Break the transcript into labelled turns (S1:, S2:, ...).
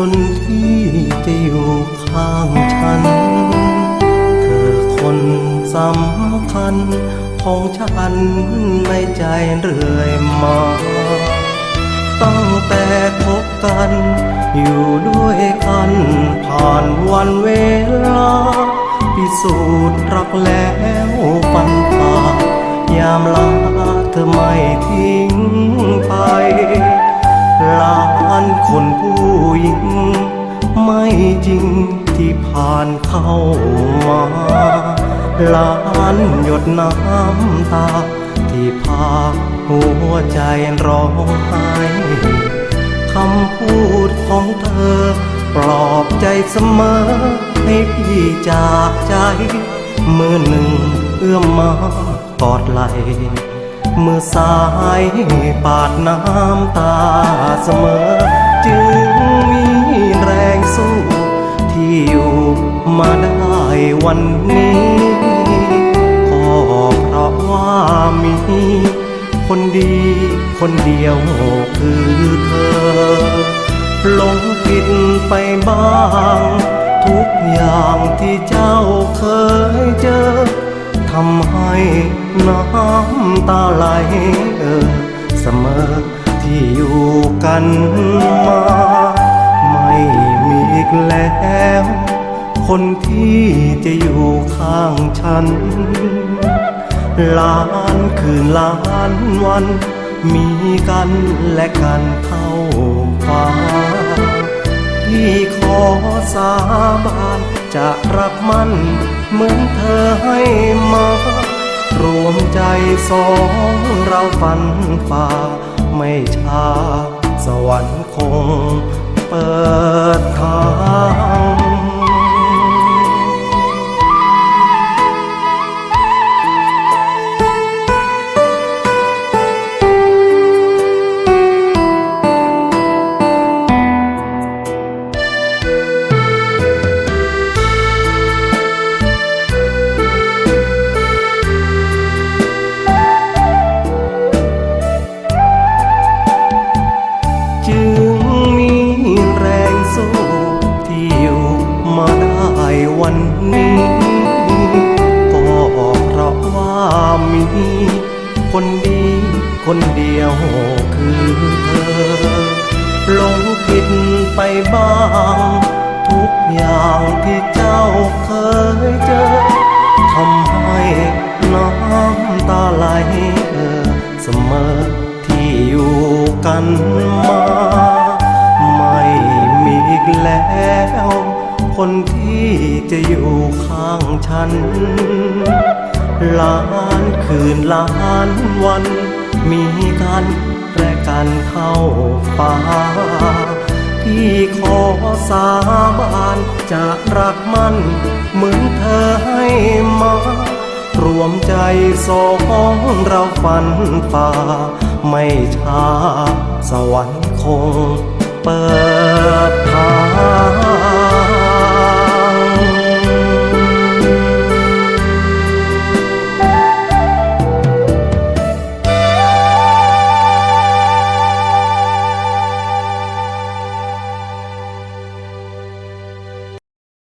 S1: คนที่จะอยู่ข้างฉัน เธอคนสำคัญของฉันในใจเรื่อยมา ตั้งแต่คบกัน อยู่ด้วยกัน ผ่านวันเวลา พิสูจน์รักแล้วปันฝ่ายามลาเธอไม่ทิ้งไป ล้านคนผู้หญิง ไม่จริงที่ผ่านเข้ามาล้านหยดน้ำตา ที่พาหัวใจร้องไห้คำพูดของเธอ ปลอบใจเสมอ ให้พี่จากใจ มือหนึ่งเอื้อมมากอดไหล มือซ้ายปาดน้ำตาเสมอ จึงมีแรงสู้ที่อยู่มาได้วันนี้ก็เพราะว่ามีคนดีคนเดียวคือเธอหลงผิดไปบ้าง ทุกอย่างที่เจ้าเคยเจอำให้น้ำตาไหลเออเสมอที่อยู่กันมา ไม่มีอีกแล้ว คนที่จะอยู่ข้างฉัน ล้านคืนล้านวัน มีกันและกันเข้าฟ้าที่ข สาบานจะรักมันเหมือนเธอให้มารวมใจสองเราฝันฝ่าไม่ช้าสวรรค์คงเปิดทาง คนเดียวคือเธอหลงผิดไปบ้าง ทุกอย่างที่เจ้าเคยเจอทำให้น้ำตาไหลเออเสมอที่อยู่กันมา ไม่มีอีกแล้ว คนที่จะอยู่ข้างฉันล้านคืนล้านวัน มีกันและกันเข้าฟ้า ที่ขอสาบานจะรักมันเหมือนเธอให้มารวมใจสองเราฝันฝ่า ไม่ช้าสวรรค์คงเปิดทาง